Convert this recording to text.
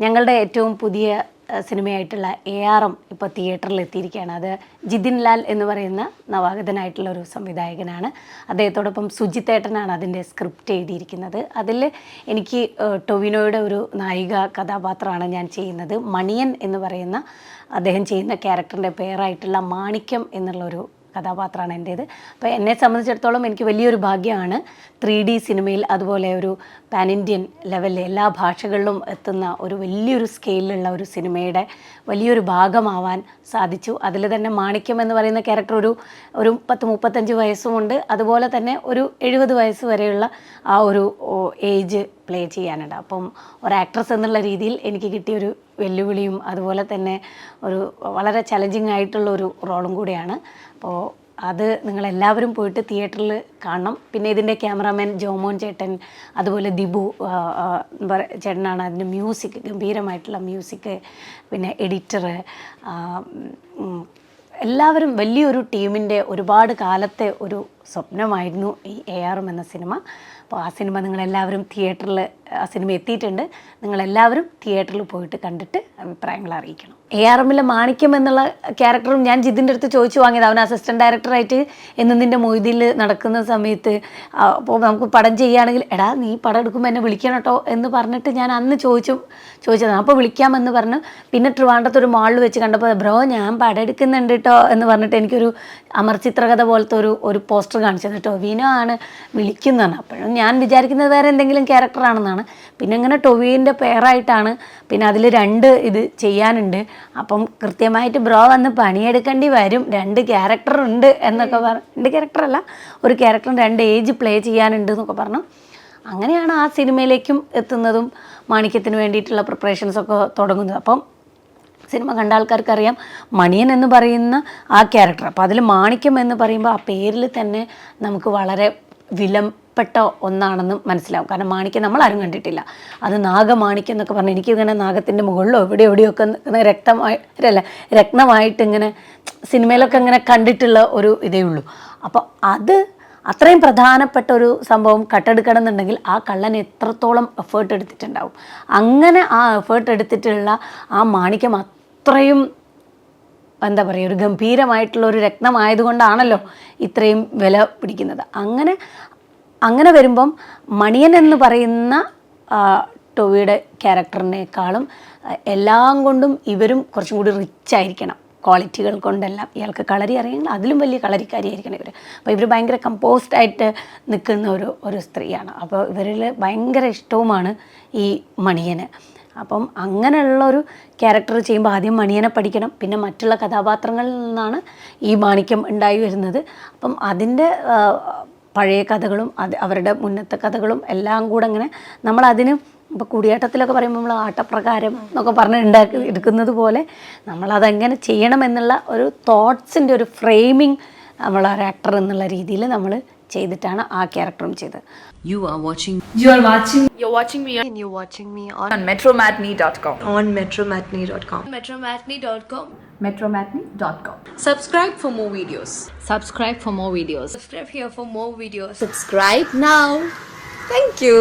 ഞങ്ങളുടെ ഏറ്റവും പുതിയ സിനിമയായിട്ടുള്ള എ ആർ എം ഇപ്പോൾ തിയേറ്ററിൽ എത്തിയിരിക്കുകയാണ് അത് ജിതിൻ ലാൽ എന്ന് പറയുന്ന നവാഗതനായിട്ടുള്ള ഒരു സംവിധായകനാണ്. അദ്ദേഹത്തോടൊപ്പം സുജിത്തേട്ടനാണ് അതിന്റെ സ്ക്രിപ്റ്റ് എഴുതിയിരിക്കുന്നത്. അതിൽ എനിക്ക് ടൊവിനോയുടെ ഒരു നായിക കഥാപാത്രമാണ് ഞാൻ ചെയ്യുന്നത്. മണിയൻ എന്ന് പറയുന്ന അദ്ദേഹം ചെയ്യുന്ന ക്യാരക്ടറിന്റെ പേരായിട്ടുള്ള മാണിക്യം എന്നുള്ളൊരു കഥാപാത്രമാണ് എന്റേത്. അപ്പോൾ എന്നെ സംബന്ധിച്ചിടത്തോളം എനിക്ക് വലിയൊരു ഭാഗ്യമാണ് ത്രീ ഡി സിനിമയിൽ അതുപോലെ ഒരു പാൻ ഇന്ത്യൻ ലെവലിൽ എല്ലാ ഭാഷകളിലും എത്തുന്ന ഒരു വലിയൊരു സ്കെയിലുള്ള ഒരു സിനിമയുടെ വലിയൊരു ഭാഗമാവാൻ സാധിച്ചു. അതിൽ തന്നെ മാണിക്യം എന്ന് പറയുന്ന ക്യാരക്ടർ ഒരു ഒരു പത്ത് മുപ്പത്തഞ്ച് വയസ്സുമുണ്ട്. അതുപോലെ തന്നെ ഒരു എഴുപത് വയസ്സ് വരെയുള്ള ആ ഒരു ഏജ് പ്ലേ ചെയ്യാനുണ്ട്. അപ്പം ഒരു ആക്ട്രസ് എന്നുള്ള രീതിയിൽ എനിക്ക് കിട്ടിയൊരു വെല്ലുവിളിയും അതുപോലെ തന്നെ ഒരു വളരെ ചലഞ്ചിങ് ആയിട്ടുള്ള ഒരു റോളും കൂടിയാണ്. അപ്പോൾ അത് നിങ്ങളെല്ലാവരും പോയിട്ട് തിയേറ്ററിൽ കാണണം. പിന്നെ ഇതിന്റെ ക്യാമറാമാൻ ജോമോൻ ചേട്ടൻ അതുപോലെ ദിബു ചേട്ടനാണ് അതിന്റെ മ്യൂസിക് ഗംഭീരമായിട്ടുള്ള മ്യൂസിക് പിന്നെ എഡിറ്റർ എല്ലാവരും വലിയൊരു ടീമിന്റെ ഒരുപാട് കാലത്തെ ഒരു സ്വപ്നമായിരുന്നു ഈ എ ആർ എം എന്ന സിനിമ. അപ്പോൾ ആ സിനിമ നിങ്ങളെല്ലാവരും തിയേറ്ററിൽ ആ സിനിമ എത്തിയിട്ടുണ്ട്. നിങ്ങളെല്ലാവരും തിയേറ്ററിൽ പോയിട്ട് കണ്ടിട്ട് അഭിപ്രായങ്ങൾ അറിയിക്കണം. എ ആർ എമ്മിലെ മാണിക്യം എന്നുള്ള ക്യാരക്ടറും ഞാൻ ജിതിന്റെ അടുത്ത് ചോദിച്ചു വാങ്ങിയത്. അവൻ അസിസ്റ്റന്റ് ഡയറക്ടറായിട്ട് എന്നതിന്റെ മൊയ്തിയിൽ നടക്കുന്ന സമയത്ത് അപ്പോൾ നമുക്ക് പടം ചെയ്യുകയാണെങ്കിൽ എടാ നീ പടം എടുക്കുമ്പോൾ എന്നെ വിളിക്കണം കേട്ടോ എന്ന് പറഞ്ഞിട്ട് ഞാൻ അന്ന് ചോദിച്ചു ചോദിച്ചതാണ്. അപ്പോൾ വിളിക്കാമെന്ന് പറഞ്ഞു. പിന്നെ ട്രിവാൻഡ്രത്ത് ഒരു മാളിൽ വെച്ച് കണ്ടപ്പോൾ ബ്രോ ഞാൻ പടം എടുക്കുന്നുണ്ട് കേട്ടോ എന്ന് പറഞ്ഞിട്ട് എനിക്കൊരു അമർ ചിത്രകഥ പോലത്തെ ഒരു ഒരു പോസ്റ്റർ കാണിച്ചത് ടൊവിനോ വിനോ ആണ് വിളിക്കുന്നതാണ് അപ്പോഴും ഞാൻ വിചാരിക്കുന്നത് വേറെ എന്തെങ്കിലും ക്യാരക്ടറാണെന്നാണ് പിന്നെ ഇങ്ങനെ ടൊവീന്റെ പേരായിട്ടാണ് പിന്നെ അതിൽ രണ്ട് ഇത് ചെയ്യാനുണ്ട്. അപ്പം കൃത്യമായിട്ട് ബ്രോ വന്ന് പണിയെടുക്കേണ്ടി വരും. രണ്ട് ക്യാരക്ടർ ഉണ്ട് എന്നൊക്കെ പറഞ്ഞു രണ്ട് ക്യാരക്ടറല്ല ഒരു ക്യാരക്ടറും രണ്ട് ഏജ് പ്ലേ ചെയ്യാനുണ്ട് എന്നൊക്കെ പറഞ്ഞു. അങ്ങനെയാണ് ആ സിനിമയിലേക്കും എത്തുന്നതും മാണിക്യത്തിന് വേണ്ടിയിട്ടുള്ള പ്രിപ്പറേഷൻസൊക്കെ തുടങ്ങുന്നത്. അപ്പം സിനിമ കണ്ട ആൾക്കാർക്കറിയാം മണിയൻ എന്ന് പറയുന്ന ആ ക്യാരക്ടർ. അപ്പോൾ അതിൽ മാണിക്യം എന്ന് പറയുമ്പോൾ ആ പേരിൽ തന്നെ നമുക്ക് വളരെ വിലപ്പെട്ട ഒന്നാണെന്ന് മനസ്സിലാവും. കാരണം മാണിക്യം നമ്മൾ ആരും കണ്ടിട്ടില്ല. അത് നാഗമാണിക്യം എന്നൊക്കെ പറഞ്ഞു എനിക്കിങ്ങനെ നാഗത്തിന്റെ മുകളിലോ എവിടെ എവിടെയൊക്കെ രക്തമായി അല്ല രത്നമായിട്ട് ഇങ്ങനെ സിനിമയിലൊക്കെ ഇങ്ങനെ കണ്ടിട്ടുള്ള ഒരു ഇതേ ഉള്ളൂ. അപ്പോൾ അത് അത്രയും പ്രധാനപ്പെട്ട ഒരു സംഭവം കട്ടെടുക്കണം എന്നുണ്ടെങ്കിൽ ആ കള്ളൻ എത്രത്തോളം എഫേർട്ട് എടുത്തിട്ടുണ്ടാവും. അങ്ങനെ ആ എഫേർട്ട് എടുത്തിട്ടുള്ള ആ മാണിക്യം അത്രയും എന്താ പറയുക ഒരു ഗംഭീരമായിട്ടുള്ള ഒരു രത്നമായതുകൊണ്ടാണല്ലോ ഇത്രയും വില പിടിക്കുന്നത്. അങ്ങനെ അങ്ങനെ വരുമ്പം മണിയൻ എന്ന് പറയുന്ന ടോവിയുടെ ടൊവിയുടെ ക്യാരക്ടറിനേക്കാളും എല്ലാം കൊണ്ടും ഇവരും കുറച്ചും കൂടി റിച്ച് ആയിരിക്കണം. ക്വാളിറ്റികൾ കൊണ്ടെല്ലാം ഇയാൾക്ക് കളരി അറിയെങ്കിൽ അതിലും വലിയ കളരിക്കാരിയായിരിക്കണം ഇവർ അപ്പോൾ ഇവർ ഭയങ്കര കമ്പോസ്ഡ് ആയിട്ട് നിൽക്കുന്ന ഒരു ഒരു സ്ത്രീയാണ്. അപ്പോൾ ഇവരിൽ ഭയങ്കര ഇഷ്ടവുമാണ് ഈ മണിയന്. അപ്പം അങ്ങനെയുള്ള ഒരു ക്യാരക്ടർ ചെയ്യുമ്പോൾ ആദ്യം മണിയനെ പഠിക്കണം. പിന്നെ മറ്റുള്ള കഥാപാത്രങ്ങളിൽ നിന്നാണ് ഈ മാണിക്യം ഉണ്ടായി വരുന്നത്. അപ്പം അതിന്റെ പഴയ കഥകളും അത് അവരുടെ മുന്നത്തെ കഥകളും എല്ലാം കൂടെ അങ്ങനെ നമ്മളതിന് ഇപ്പോൾ കുടിയേറ്റത്തിലൊക്കെ പറയുമ്പോൾ നമ്മൾ ആട്ടപ്രകാരം എന്നൊക്കെ പറഞ്ഞ് ഉണ്ടാക്കി എടുക്കുന്നത് പോലെ നമ്മളതെങ്ങനെ ചെയ്യണം എന്നുള്ള ഒരു തോട്ട്സിന്റെ ഒരു ഫ്രെയിമിങ് നമ്മൾ ഒരു ആക്ടർ എന്നുള്ള രീതിയിൽ നമ്മൾ ചെയ്തിട്ടാണ് ആ ക്യാരക്ടറും ചെയ്തത് You are watching You are watching You're watching me on and you're watching me on, on metromatney.com. on metromatney.com. metromatney.com. Metromatney.com. Subscribe for more videos. subscribe for more videos. Subscribe here for more videos. Subscribe now. Thank you.